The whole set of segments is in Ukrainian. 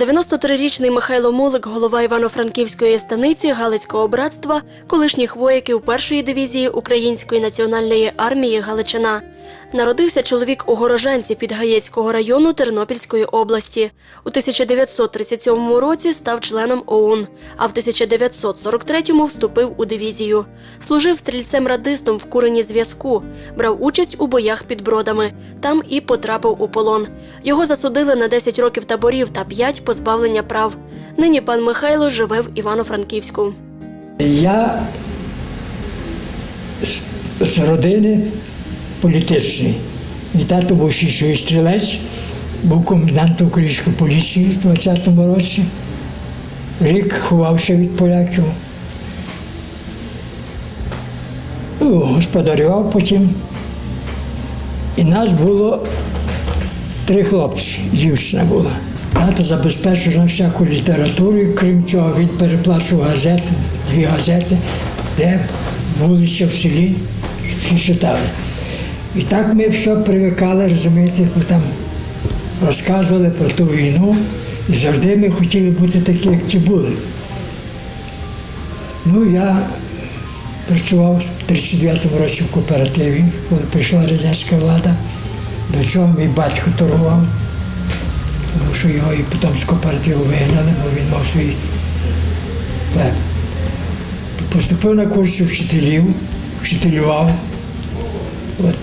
93-річний Михайло Мулик, голова Івано-Франківської станиці Галицького братства, колишніх вояків першої дивізії Української національної армії Галичина. Народився чоловік у Гороженці Підгаєцького району Тернопільської області. У 1937 році став членом ОУН, а в 1943-му вступив у дивізію. Служив стрільцем-радистом в курені зв'язку, брав участь у боях під бродами. Там і потрапив у полон. Його засудили на 10 років таборів та 5 позбавлення прав. Нині пан Михайло живе в Івано-Франківську. Я з родини політичної. Мій тато був шістший стрілець, був комендантом української поліції в 20-му році. Рік ховався від поляків. Ну, господарював потім. І нас було три хлопці, дівчина була. Тато забезпечив нам всяку літературу, крім цього, він переплачував газети, дві газети, де вулиця в селі всі читали. І так ми все привикали, розумієте, бо там розказували про ту війну, і завжди ми хотіли бути такі, як ті були. Ну, я працював в 39-му році в кооперативі, коли прийшла радянська влада, до чого мій батько торгував, тому що його і потім з кооперативу вигнали, бо він мав свій плеб. Поступив на курси вчителів, вчителював. От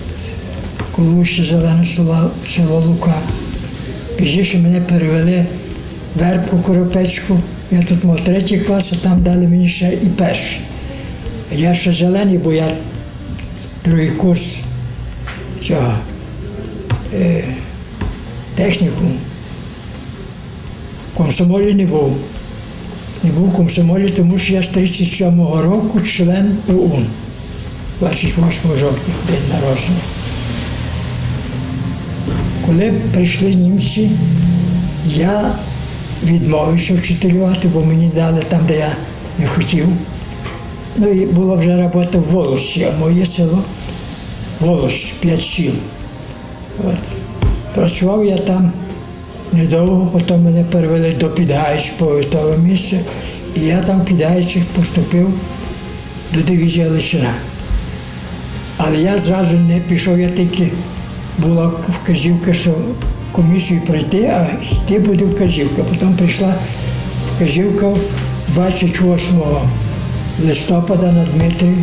коли ще зелене село, Лука. Пізніше мене перевели в Вербку Коропецьку. Я тут мав третій клас, а там дали мені ще і перший. Я ще зелений, бо я другий курс цього е, техніку. Комсомолі не був. Не був в комсомолі, тому що я з 37-го року член ОУН. 28 жовтня, день народження. Коли прийшли німці, я відмовився вчителювати, бо мені дали там, де я не хотів. Ну і була вже робота в Волоші, а моє село Волощ, п'ять сіл. От. Працював я там недовго, потім мене перевели до Підгаїчного того місця, і я там в Підгаїчих поступив до дивізії Лишина. Але я зразу не пішов, я тільки була вказівка, що комісію пройти, а йти буде вказівка. Потім прийшла вказівка 28 листопада на Дмитрі.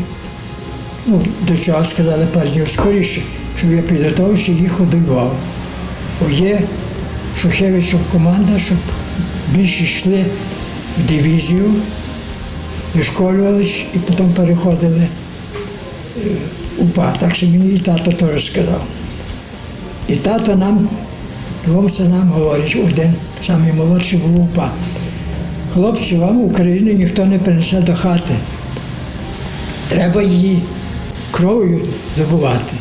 Ну, до чого сказали пару днів скоріше, щоб я підготовився і їхав до Львова. Є Шухевичів команда, щоб більше йшли в дивізію, вишколювалися і потім переходили УПА. Так що мені і тато теж сказав. І тато нам, двом синам говорить, один самий молодший був УПА. Хлопці, вам Україну ніхто не принесе до хати. Треба її кров'ю забувати.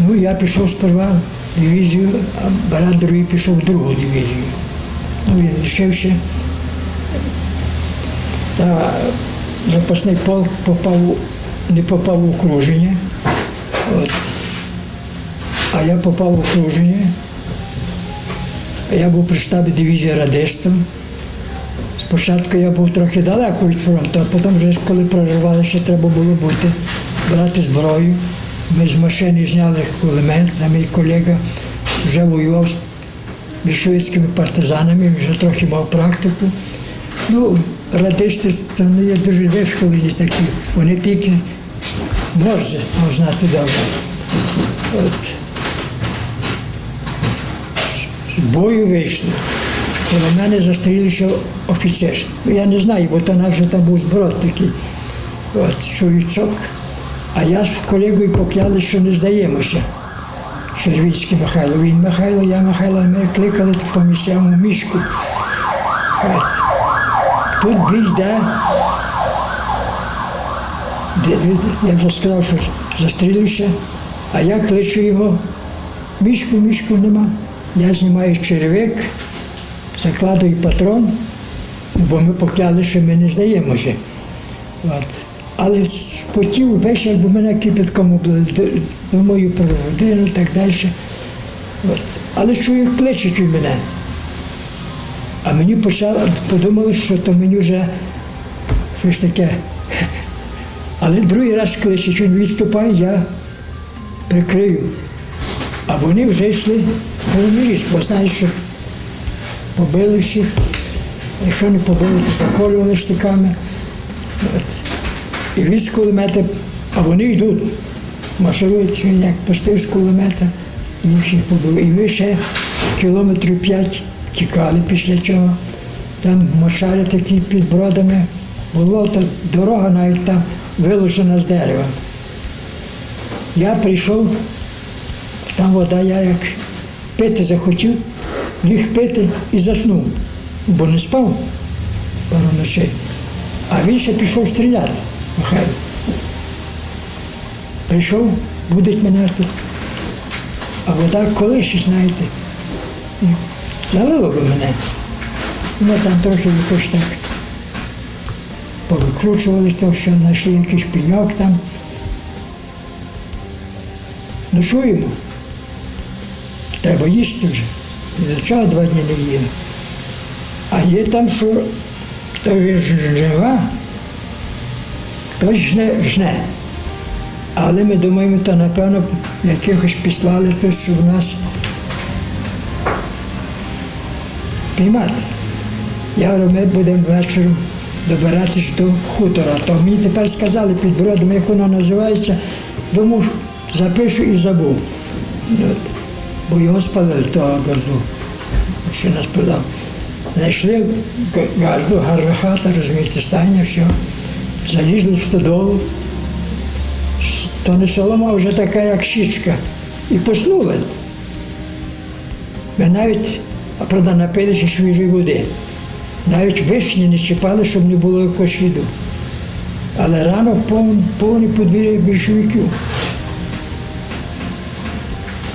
Ну, я пішов сперва в дивізію, а брат другий пішов в другу дивізію. Ну, він лишився. Та запасний полк попав, не попав в окруження. От. А я попав в окруження. Я був при штабі дивізії радистом. Спочатку я був трохи далеко від фронту, а потім, вже, коли проривали, ще треба було бути, брати зброю. Ми з машини зняли кулемет, а мій колега вже воював з більшовицькими партизанами, вже трохи мав практику. Ну, радисти це не є дуже вишколені такі. Вони тільки може можна добре. От. З бою вийшли. Коло мене застрілився офіцер. Ну, Я не знаю, бо то наш же там був зброд такий. От, чоловічок. А я з колегою покляли, що не здаємося. Червінський Михайло. Він Михайло, я Михайло, ми кликали по місцевому мішку. От. Тут бій йде. Де- де- Я вже сказав, що застрілився, а я кличу його. Мішку, мішку нема. Я знімаю черевик, закладую патрон, бо ми покляли, що ми не здаємося. От. Але спотів весь, якби мене кипятком облили, думаю про родину і так далі. От. Але чую, кличуть він мене. А мені почало, подумали, що то мені вже щось таке. Але другий раз, ще він відступає, я прикрию. А вони вже йшли річ, бо знаєш, що побили всіх. Якщо не побили, то заколювали штиками. І він з кулемета, а вони йдуть, марширують, він як пустив з кулемета, і всіх побив. І ми ще кілометрів п'ять тікали після чого. Там мочари такі під бродами. Було то дорога навіть там виложена з дерева. Я прийшов, там вода, я як пити захотів, ліг пити і заснув, бо не спав пару ночей. А він ще пішов стріляти, Михайло. Прийшов, будить мене тут. А вода колиші, знаєте, і залило би мене. Ми там трохи якось так повикручувались, то що знайшли якийсь пеньок там. Ночуємо. Треба їсти вже. До чого два дні не їли. А є там, що хто жива, хтось жне, жне. Але ми думаємо, то напевно якихось післали тут, щоб нас піймати. Я ми будемо вечором добиратись до хутора. То мені тепер сказали під бродом, як воно називається, думав, запишу і забув. От. Бо його спалили того газду, що нас продав. Знайшли га- газду, гарна хата, розумієте, стайня, все. Залізли в стодолу. То не солома, вже така, як щічка. І поснули. Ми навіть, правда, напилися свіжої води. Навіть вишні не чіпали, щоб не було якогось віду. Але рано повні подвір'я більшовиків.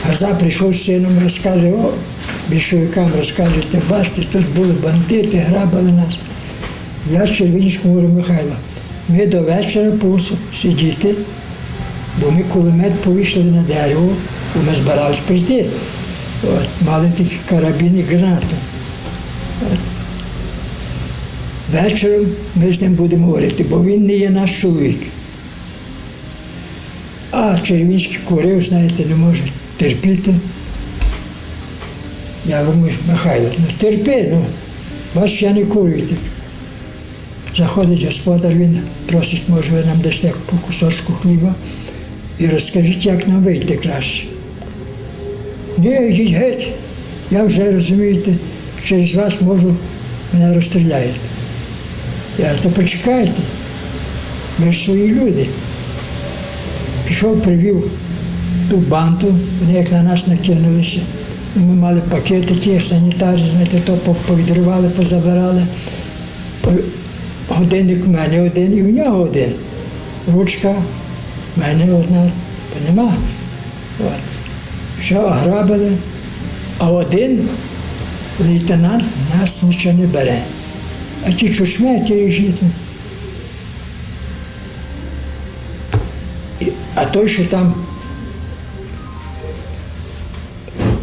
Газа прийшов з сином, розкаже, о, більшовикам розкаже, ти бачите, тут були бандити, грабили нас. Я з Червінському говорю, Михайло, ми до вечора повинні сидіти, бо ми кулемет повішали на дерево, бо ми збирались прийти. От, мали такі карабіни гранату. От. Вечором ми з ним будемо говорити, бо він не є наш чоловік. А Червінський курив, знаєте, не може терпіти. Я говорю, Михайло, ну терпи, ну, бач, я не курю. Заходить господар, він просить, може, ви нам дасте по кусочку хліба і розкажіть, як нам вийти краще. Ні, йдіть геть. Я вже розумієте, через вас можу, мене розстріляють. Я то почекайте, ми ж свої люди. Пішов, привів ту банду, вони як на нас накинулися. Ну, Ми мали пакети ті санітарі, знаєте, то повідривали, позабирали. Годинник в мене один і в нього один. Ручка в мене одна, то нема. От. Що ограбили, а один лейтенант нас нічого не бере. А ті чушметі жити. А той, що там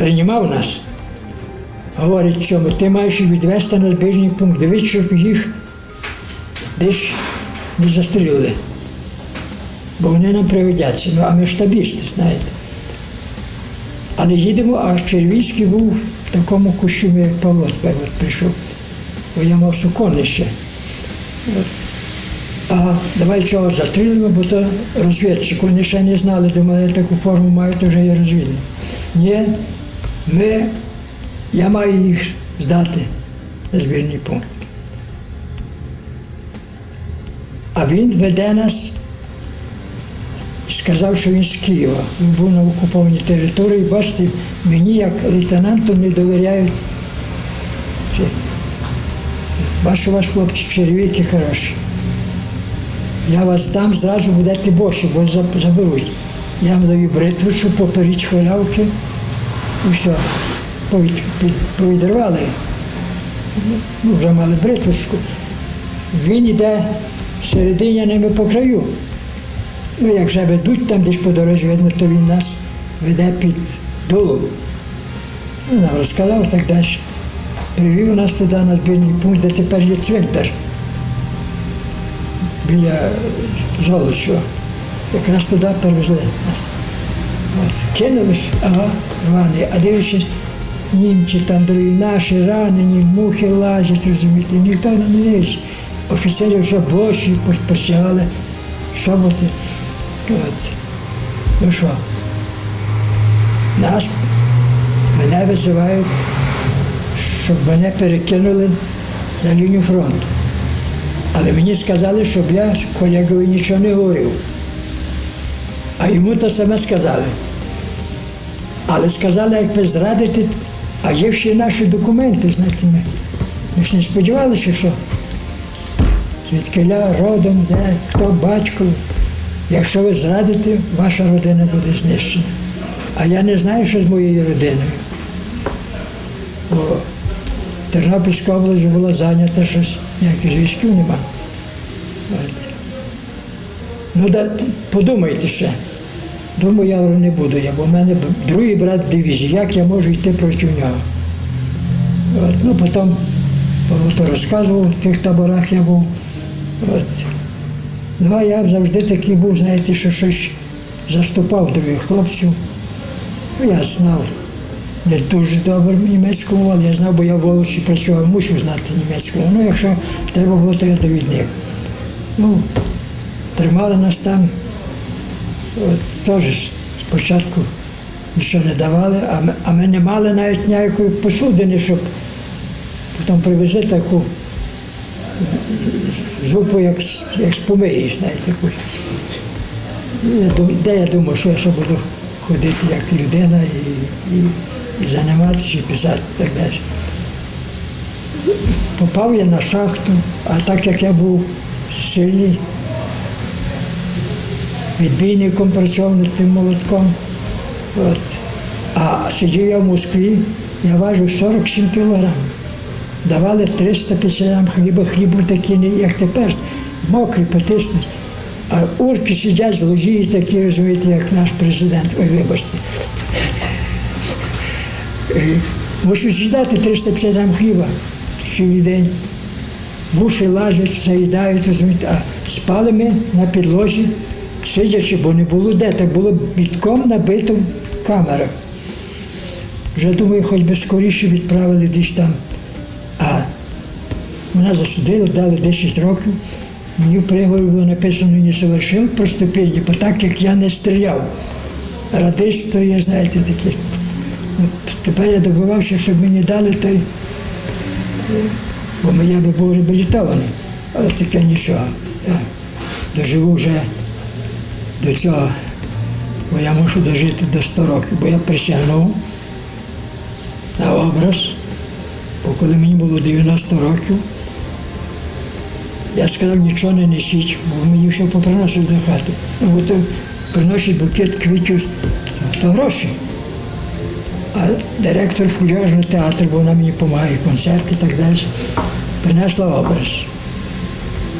приймав нас, говорить, чому ти маєш відвести на збіжний пункт, дивись, щоб їх десь не застрілили. Бо вони нам пригодяться. Ну, а ми штабісти, знаєте. Але їдемо, а Червійський був в такому кущумі, як Павло тепер от прийшов. Бо я мав суконнище. А давай чого застрілимо, бо то розвідчик. Вони ще не знали, думали, таку форму маю, то вже є розвідник. Ні, ми, я маю їх здати на збірний пункт. А він веде нас і сказав, що він з Києва. Він був на окупованій території. Бачите, мені як лейтенанту не довіряють. Це. Бачу ваш хлопці червіки хороші. Я вас дам, зразу будете боші, бо заб- заберуть. Я вам даю бритву, поперіть хвилявки. Повід, під- повідривали. Ну, вже мали бритвочку. Він йде всередині, ними по краю. Ну, як вже ведуть там десь по дорозі, видно, то він нас веде під долу. Ну, нам розказав так далі. привів нас туди на збірний пункт, де тепер є цвинтар біля Золочого. Якраз туди перевезли нас. От. Кинули ж, ага, рваний, а дивишся, німці там другі наші ранені, мухи лазять, розумієте, ніхто не дивиться. Офіцери вже боші постягали, шоботи. От. Ну що, нас, мене визивають, щоб мене перекинули на лінію фронту. Але мені сказали, щоб я з колегою нічого не говорив. А йому те саме сказали. Але сказали, як ви зрадите, а є ще наші документи, знаєте, ми. Ми ж не сподівалися, що звідкиля родом, де, хто батько. Якщо ви зрадите, ваша родина буде знищена. А я не знаю, що з моєю родиною. Бо Тернопільська область була зайнята щось, ніяких зв'язків нема. Ну, да, подумайте ще. Думаю, я не буду я, бо в мене другий брат в дивізії, як я можу йти проти нього. От. Ну, потім то розказував, в тих таборах я був. От. Ну, а я завжди такий був, знаєте, що щось заступав других хлопців. Ну, я знав не дуже добре німецьку мову, але я знав, бо я в Волочі працював, мусив знати німецьку. Ну, якщо треба було, то я довідник. Ну, тримали нас там. Теж спочатку нічого не давали, а ми, а ми не мали навіть ніякої посудини, щоб потім привезли таку зупу, як, як Я дум- Де я думав, що я ще буду ходити як людина і, і, і займатися, і писати так далі. Попав я на шахту, а так як я був сильний, відбійником працював тим молотком. От. А сидів я в Москві, я важив 47 кілограм. Давали 350 грам хліба, хліб був такий, як тепер, мокрий, потисний. А урки сидять злодії такі, розумієте, як наш президент. Ой, вибачте. Мусять з'їдати 350 грам хліба цілий день. Вуші лажать, заїдають, розумієте, а спали ми на підлозі, сидячи, бо не було де, так було бітком набито в камерах. Вже думаю, хоч би скоріше відправили десь там. А мене засудили, дали 10 років. Мені в приговорі було написано не совершив проступлення, бо так як я не стріляв. Радист, то є, знаєте, такі. Тепер я добивався, щоб мені дали той бо я би був реабілітований. Але таке нічого. Я доживу вже до цього, бо я мушу дожити до 100 років, бо я присягнув на образ, бо коли мені було 90 років, я сказав, нічого не несіть, бо мені все поприносив до хати. Ну, бо то приносить букет квітів, то, гроші. А директор футляжного театру, бо вона мені допомагає, концерти і так далі, принесла образ.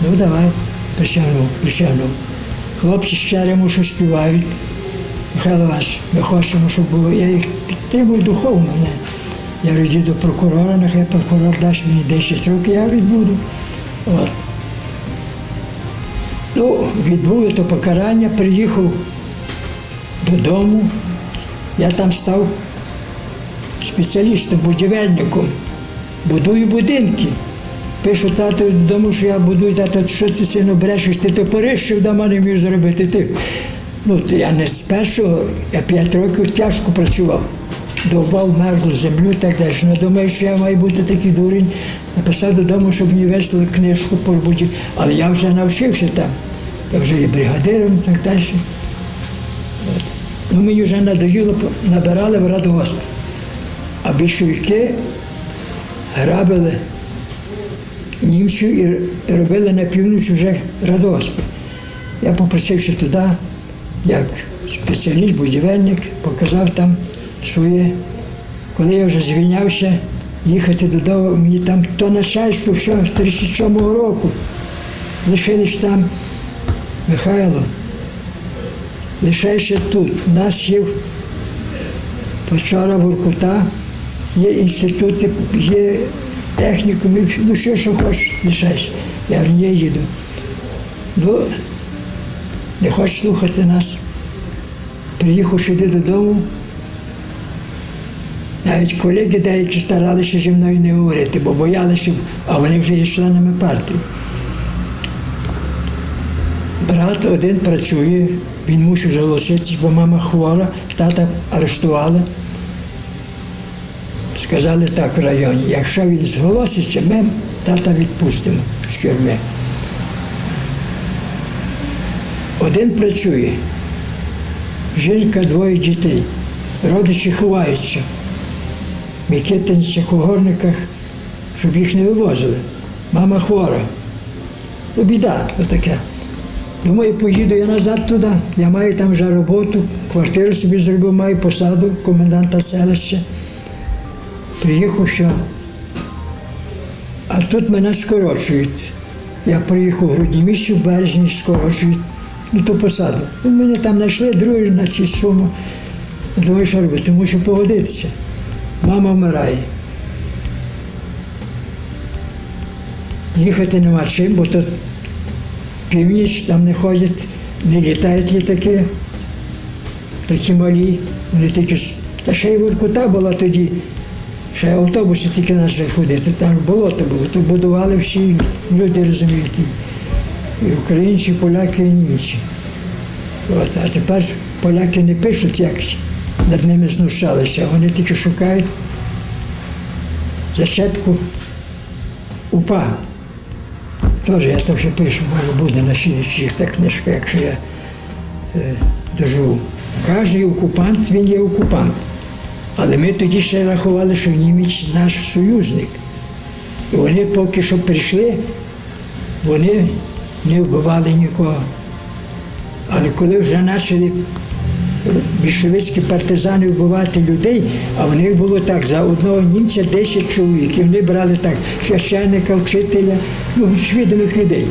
Ну давай, присягнув, присягнув. Хлопці ще йому що співають. Михайло Іванович, ми хочемо, щоб було. Я їх підтримую духовно. Я йду до прокурора, нехай прокурор дасть мені 10 років, я відбуду. От. Ну, відбув я то покарання, приїхав додому. Я там став спеціалістом, будівельником. Будую будинки. Пишу тату додому, що я будую, тато, що ти сину брешеш, ти топорище вдома не міг зробити. Ти. Ну, то я не з я п'ять років тяжко працював. Довбав мерлу землю так далі. Не думаю, що я маю бути такий дурень. Написав додому, щоб мені весли книжку по. Але я вже навчився там. Я вже є бригадиром і так далі. От. Ну, мені вже надоїло, набирали в радгосп. А більшовики грабили німців і робили на північ вже радоспи. Я попросився туди, як спеціаліст, будівельник, показав там своє. Коли я вже звільнявся, їхати додому, мені там то начальство, все з 37 року. Лишились там Михайло, лишайся тут. У нас є вчора Воркута, є інститути, є технікуми, ну що, що хочеш, лишайся. Я говорю, я їду. Ну, не хочеш слухати нас. Приїхав сюди додому. Навіть колеги деякі старалися зі мною не говорити, бо боялися, а вони вже є членами партії. Брат один працює, він мусив залишитись, бо мама хвора, тата арештували. Сказали так в районі, якщо він зголоситься, ми тата відпустимо з тюрми. Один працює, жінка, двоє дітей, родичі ховаються в Микитинцях, у горниках, щоб їх не вивозили. Мама хвора. Ну, біда отаке. Думаю, поїду я назад туди. Я маю там вже роботу, квартиру собі зробив, маю посаду коменданта селища. Приїхав що. А тут мене скорочують. Я приїхав у грудні місяці, в березні скорочують ну, ту посаду. Ну, мене там знайшли другий на цій суму. Думаю, що робити, мушу погодитися. Мама вмирає. Їхати нема чим, бо тут північ там не ходять, не літають літаки, такі малі. Вони тільки та ще й Воркута була тоді, ще автобуси тільки почали ходити, там болото було, то будували всі люди, розумієте, і українці, і поляки, і німці. От, а тепер поляки не пишуть, як над ними знущалися, вони тільки шукають зачепку упа. Теж я то вже пишу, може буде на слідчих та книжка, якщо я е, доживу. Кожен окупант, він є окупант. Але ми тоді ще рахували, що німець наш союзник. І вони поки що прийшли, вони не вбивали нікого. Але коли вже почали більшовицькі партизани вбивати людей, а в них було так, за одного німця 10 чоловік. І вони брали так священника, вчителя, ну, свідомих людей.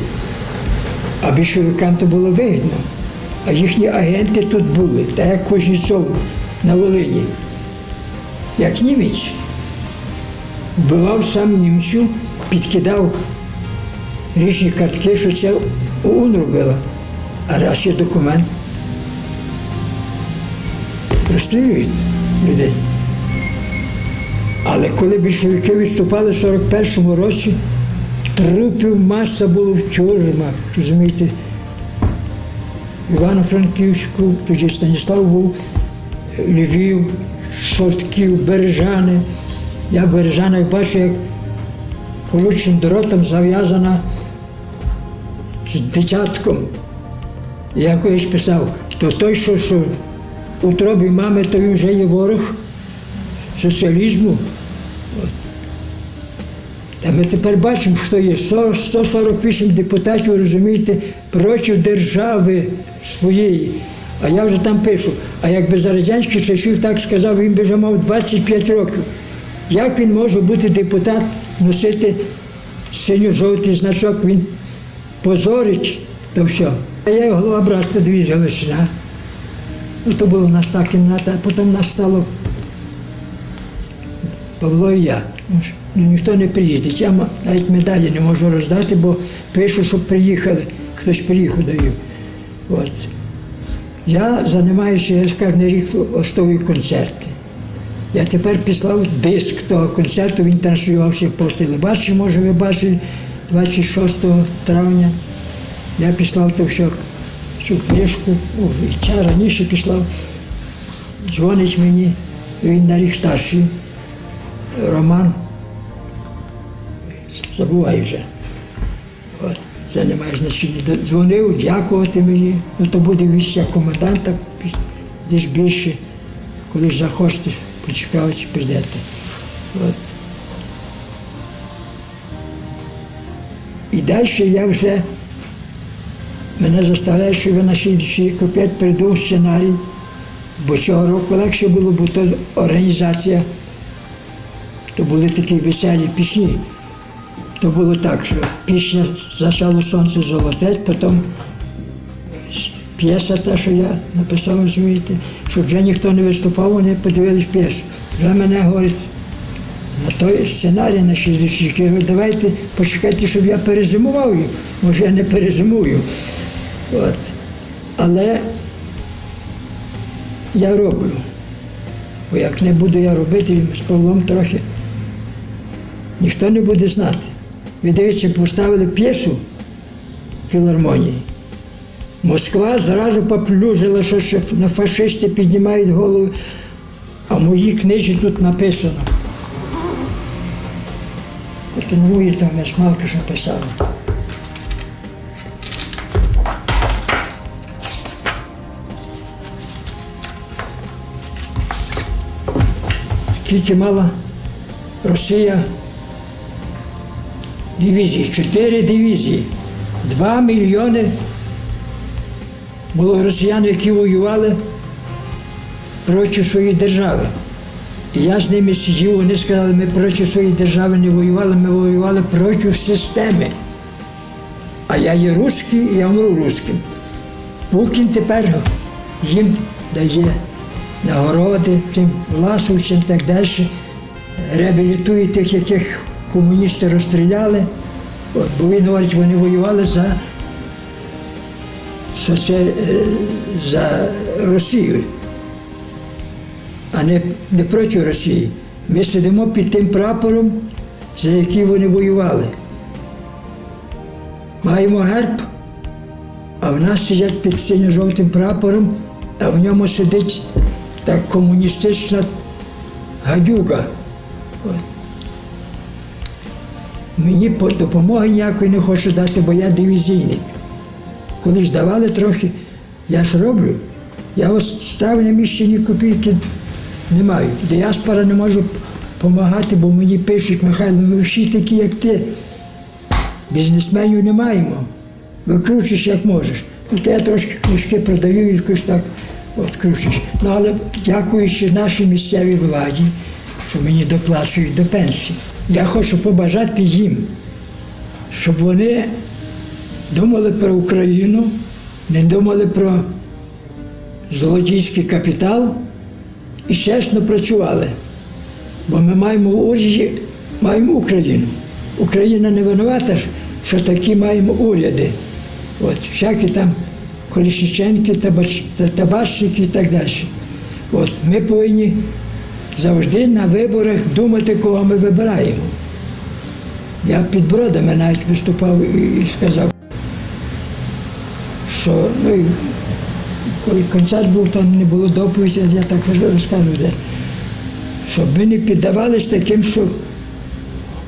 А більшовикам то було вигідно. А їхні агенти тут були, так як Кузнєцов на Волині. Як німець вбивав сам німцю, підкидав різні картки, що це ОУН робила. А раз є документ, розстрілюють людей. Але коли більшовики відступали в 41-му році, трупів маса було в тюрмах, розумієте. Івано-Франківську, тоді Станіслав був, Львів, Шортків, Бережани. Я в Бережанах бачу, як колючим дротом зав'язана з дитятком. Я колись писав, то той, що, що в утробі мами, то він вже є ворог соціалізму. От. Та ми тепер бачимо, що є 148 депутатів, розумієте, проти держави своєї. А я вже там пишу, а якби за радянських часів так сказав, він би вже мав 25 років. Як він може бути депутат, носити синьо-жовтий значок, він позорить то все. А я є голова братства дивізії Галичина. Ну, то була у нас та кімната, а потім нас стало Павло і я. Ну, Ну, ніхто не приїздить. Я навіть медалі не можу роздати, бо пишу, щоб приїхали. Хтось приїхав даю. От. Я займаюся, я ж кожен рік влаштовую концерти. Я тепер післав диск того концерту, він транслювався по телебаченню, може ви бачили, 26 травня. Я післав то все, цю книжку, о, і ця раніше післав. Дзвонить мені, він на рік старший, Роман. Забуваю вже. От, це не має значення. Дзвонив, дякувати мені. Ну то буде віща коменданта, піс- десь більше. Коли ж захочете, почекайте, прийдете. От. І далі я вже мене заставляє, що я на слідчий копіт придумав сценарій, бо цього року легше було, бо то організація, то були такі веселі пісні. То було так, що пісня «Зашало сонце золоте, потім п'єса та, що я написав, розумієте, щоб вже ніхто не виступав, вони подивились п'єсу. Вже мене говорить, на той сценарій на 60 Я говорю, давайте почекайте, щоб я перезимував. І, Може, я не перезимую. От. Але я роблю. Бо як не буду я робити з Павлом трохи, ніхто не буде знати. Ви поставили п'єсу філармонії. Москва зразу поплюжила, що, на фашисти піднімають голову, а в моїй книжі тут написано. Континує там я смалки, що писали. Скільки мала Росія дивізій? Чотири дивізії. Два мільйони було росіян, які воювали проти своєї держави. І я з ними сидів, вони сказали, ми проти своєї держави не воювали, ми воювали проти системи. А я є русський, і я вмру русським. Путін тепер їм дає нагороди, тим власовичам і так далі, реабілітує тих, яких комуністи розстріляли. От, бо він говорить, вони воювали за, що це, е, за Росію, а не, не проти Росії. Ми сидимо під тим прапором, за який вони воювали. Маємо герб, а в нас сидять під синьо-жовтим прапором, а в ньому сидить та комуністична гадюка. От. Мені допомоги ніякої не хочу дати, бо я дивізійник. Коли ж давали трохи, я ж роблю. Я ось став на місці ні копійки не маю. Діаспора не можу допомагати, бо мені пишуть, Михайло, ми всі такі, як ти. Бізнесменів не маємо. Викручиш як можеш. Ну, то я трошки книжки продаю і якось так от. Ну, але дякуючи нашій місцевій владі, що мені доплачують до пенсії. Я хочу побажати їм, щоб вони думали про Україну, не думали про злодійський капітал і чесно працювали. Бо ми маємо в уряді, маємо Україну. Україна не винувата, що такі маємо уряди. От, всякі там колісниченки, табач, і так далі. От, ми повинні завжди на виборах думати, кого ми вибираємо. Я під бродами навіть виступав і, сказав, що ну, і коли концерт був, там не було доповіді, я так розкажу, де, щоб ми не піддавались таким, що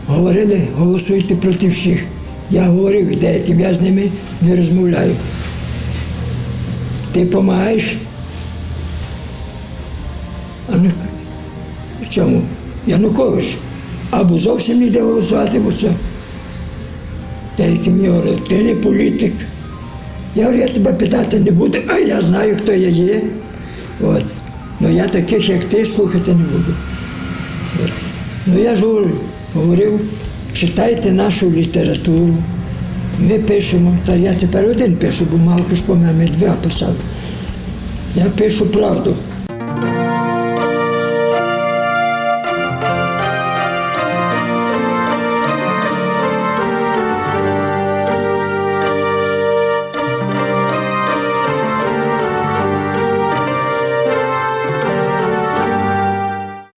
говорили, голосуйте проти всіх. Я говорив деяким, я з ними не розмовляю. Ти допомагаєш? В чому? Янукович. Або зовсім не йде голосувати, бо це. Деякі мені говорять, ти не політик. Я говорю, я тебе питати не буду, а я знаю, хто я є. От. Ну я таких, як ти, слухати не буду. От. Ну я ж говорю, говорив, читайте нашу літературу. Ми пишемо, та я тепер один пишу, бо Малко ж помер, ми два писали. Я пишу правду.